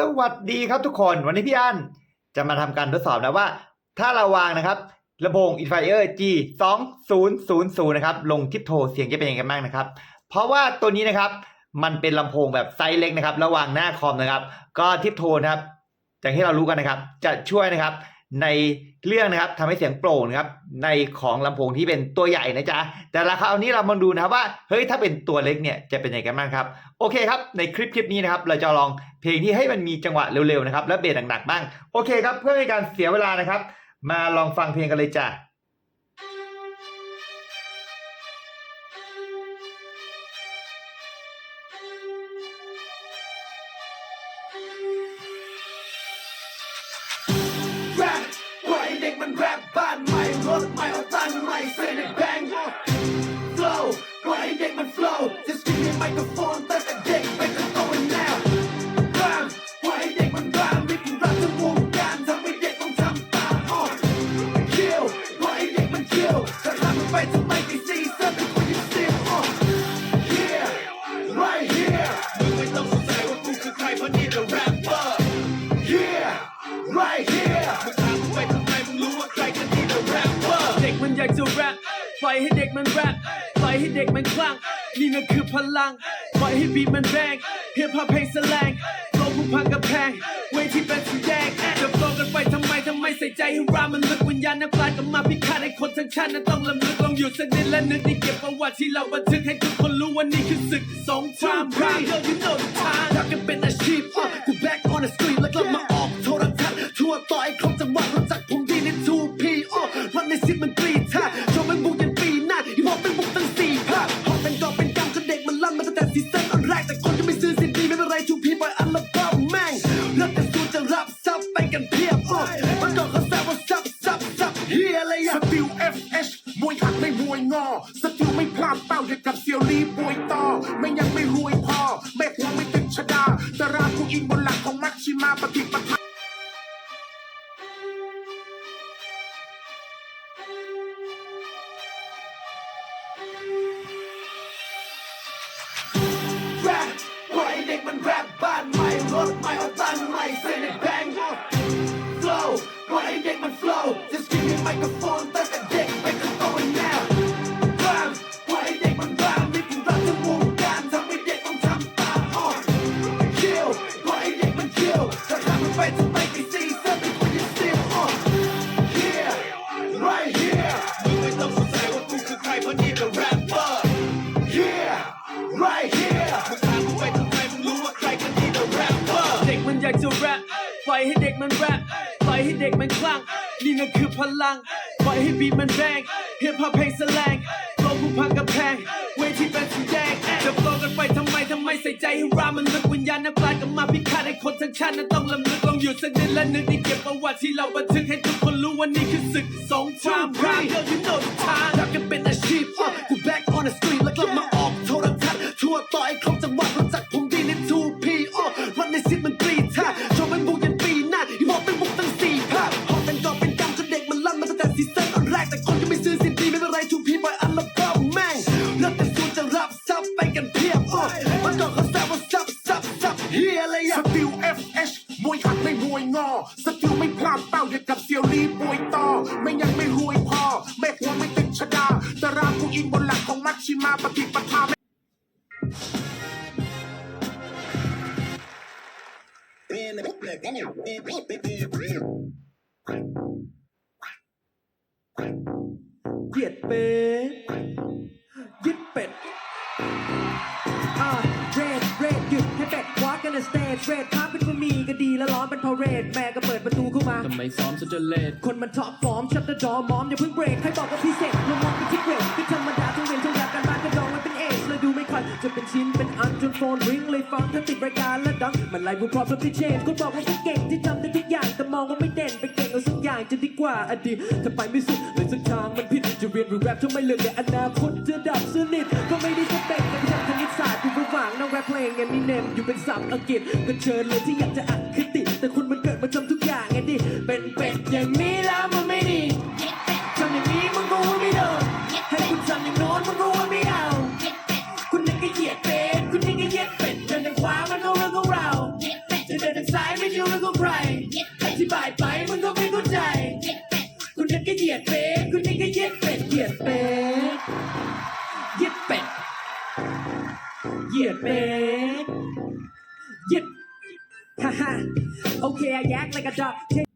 สวัสดีครับทุกคนวันนี้พี่อันจะมาทำการทดสอบนะว่า ถ้าเราวางนะครับลำโพง Inspire G 2 0 0 0นะครับลงทิปโทเสียงจะเป็นยังไงบ้างนะครับ เพราะว่าตัวนี้นะครับมันเป็นลำโพงแบบไซส์เล็กนะครับ ระหว่างหน้าคอมนะครับ ก็ทิปโทนะครับอย่างที่เรารู้กันนะครับ จะช่วยนะครับ ในเรื่องนะครับทำให้เสียงโปร่งนะครับในของลำโพงที่เป็นตัวใหญ่นะจ๊ะแต่ราคาเอานี้เรามาดูนะครับว่าเฮ้ยถ้าเป็นตัวเล็กเนี่ยจะเป็นยังไงกันบ้างครับโอเคครับในคลิปคลิปนี้นะครับเราจะลองเพลงที่ให้มันมีจังหวะเร็วๆนะครับและเบสหนักๆบ้างโอเคครับเพื่อในการเสียเวลานะครับ มาลองฟังเพลงกันเลยจ้ะ มันแรปบ้านใหม่รถใหม่เอาตังค์ใหม่ใส่ในแบงค์ flow ปล่อยให้เด็กมัน flow just give me microphone ตั้งแต่เด็กไปจนโตแล้วรามปล่อยให้เด็กมันรามไม่กูรักทั้งวงการทำให้เด็กต้องทำตามอ่อน kill ปล่อยให้เด็กมัน kill จะทำมันไปทำไมไอ้ซีซั่นเป็นคนที่ still on here right here มึงไม่ต้องสงสัยว่ากูคือใครเพราะนี่ the rapper here right here อยากจะแรปปล่อยให้เด็กมันแรปปล่อยให้เด็กมันคลั่งนี่นั่นคือพลังปล่อยให้บีทมันแรงฮิปฮอปเพลงแสลงโลกผู้พังกับแพงเวทีเป็นสีแดงจะโฟกันไปทำไมทำไมใส่ใจให้รามันลึกวิญญาณนักปราชญ์กับมาพิฆาตให้คนทั้งชาตินั้นต้องลำลึกลองหยุดสักนิดและนึกที่เก็บประวัติที่เราบันทึกให้ทุกคนรู้ว่านี่คือศึกสงครามพรามเกิดที่โนนทางรักกันเป็นอาชีพอะกู back on the street แล้วกลับมาออกโทรทัศน์ทั่วต่อไอ้ครบจังหวัดรู้จักผมดีใน 2P อะวั นในสิบมันกรีดท่าโชว์มันบุกยันปีหน้าฮิปฮอปเป็นบุกตั้งสี่ภาคฮอเป็นกอบเป็นกำจนเด็กมันลั่นมาตั้งแต่ซีซั่นอันแรกแต่คนที่ไม่ซื้อซีดีไม่เป็นไร 2P ปล่อยอัลบั้มแม่งเลือกแต่สูตรจะรับซับไปกันเพียบอะมันก่อนเขาแซวว่าซับซับซับเฮียอะไรอะติล FH มวยหักไม่มวยงอสติลไม่พลาดเป้าเดียวกับเซียวลีบวยต่อไม่ยังไม่รวยพอแม่หัวไม่ติดชดาแต่รากูอิงบนหลักของมัชชิมาปฏิปทา มันแรปบ้านใหม่รถใหม่ มันแรปปล่อยให้เด็กมันคลั่งนี่นั่นคือพลังปล่อยให้บีทมันแรงฮิปฮอปเพลงแสลงโลกผู้พังกับแพงเวทีเป็นสีแดงจะโฟกันไปทำไมทำไมใส่ใจให้รามันลึกวิญญาณนักปราชญ์กับมาพิฆาตให้คนทั้งชาตินั้นต้องลำลึกลองหยุดสักนิดและนึกที่เก็บประวัติที่เราบันทึกให้ทุกคนรู้ว่านี่คือศึกสงครามพรามเกิดที่โนนทางรักกันเป็นอาชีพอะกู งอสติลไม่พลาดเป้าเดียวกับเซียวลีบวยต่อ ไม่ยังไม่รวยพอแม่หัวไม่ติดชดาแต่รากูอิงบนหลักของมัชชิมาปฏิปทาเหยียดเป็ดยึดเป็ด อ่าเรดเรดหยุดให้เป็ดวอล์กกันสเตจเรดพักเป็นบะหมี่ก็ดีแล้วร้อนเป็น เรดแม่ก็เปิดประตูเข้ามา ทำไมซ้อมซะจนเลดคนมันท็อปฟอร์มชัตเตอร์ดอมอมอย่าเพิ่งเบรกให้บอกว่าพิเศษเรามองไปที่เกรดที่ธรรมดาทุกเรียนทุกอย่างการบ้านก็ดองไว้เป็นเอชเลยดูไม่ค่อยจะเป็นชิ้นเป็นอันจนโฟนริงเลยฟังทั้งติดรายการและดังมันไล่บุพร้อมกับที่เชนคนบอกว่าไม่เก่งที่ทำได้ทุกอย่างแต่มองว่าไม่เด่นไปเก่งเอาสักอย่างจะดีกว่าอดีตถ้าไปไม่สุดเลยสักทางมันผิดจะเรียนหรือแรปถ้าไม่เลือกในอนาคตจะดับสนิทก็ไม่ได้จะเป็นกับทางคณิตศาสตร์อยู่ระหว่างนั่งแรปเพลงไงมีเนมอยู่เป็นศัพท์อังกฤษก็เชิญเลยที่อยากจะอัดคติแต่คน Haha. okay, I act like a dog. Take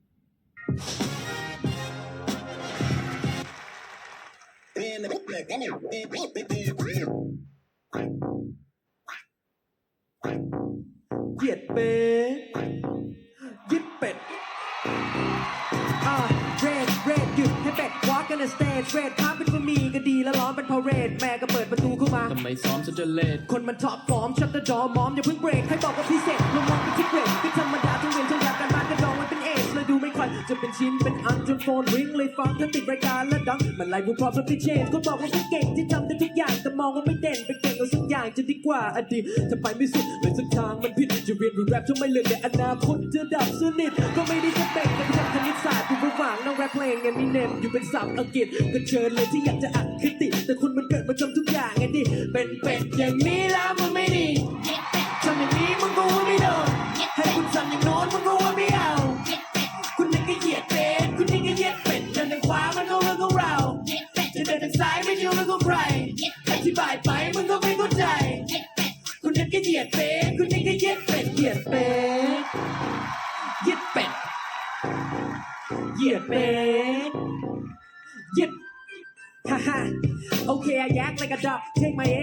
เหยียดเป็ดยึดเป็ดอ่าเรดเรดหยุดให้เป็ด walk on the stage เร ดพาเป็นบะหมี่ก็ดีแล้วร้อนเป็นพาเรดแม่ก็เปิดประตูเข้ามา ทำไมซ้อมฉันจะเลดคนมันท็อปฟอร์มชัตเตอร์ดอมอมอย่าเพิ่งเบรกให้บอกว่าพิเศษลงมองไปที่เกรดก็ธรรมดาทุกเรียนทุกอย่างการบ้านก็ดองไว้เป็นเอสเลยดูไม่ค่อยจะเป็นชิ้นเป็นอันจนโฟนริงเลยฟังถ้าติดรายการแล้วดังมันไลฟ์บูพร้อมแล้วพิเชนคนบอกว่าเป็นเก่งที่ทำได้ทุกอย่างแต่มองว่าไม่เด่นไปเก่งเอาสักอย่างจะดีกว่าอดีตถ้าไปไม่สุดเลยสักทางมันผิดจะเรียนหรือแรปทำไมเหลือแต่อนาคตจะดับสนิทก็ไม่ได้จะเบ่งกัน เพลงไงมีเนมอยู่เป็นสามอังกฤษก็เชิญเลยที่อยากจะอัดคติแต่คุณมันเกิดมาจำทุกอย่างไงดิเป็นเป็ดอย่างนี้แล้วมันไม่ดีทำอย่างนี้มึงก็ว่าไม่โดนให้คุณทำอย่างโน้นมึงก็ว่าไม่เอา คุณนี่ก็เหยียดเป็ดคุณนี่ก็เหยียดเป็ดเดินทางขวามันก็เรื่องของเราจะเดินทางซ้ายไม่ใช่เรื่องของใครอธิบายไปมึงก็ไม่เข้าใจคุณนี่ก็เหยียดเป็ดคุณนี่ก็เหยียดเป็ดเหยียดเป็ดเหยียดเป็ด เหยียดเป็ดเหยียดฮ่าฮ่า okay I act like a dog take my egg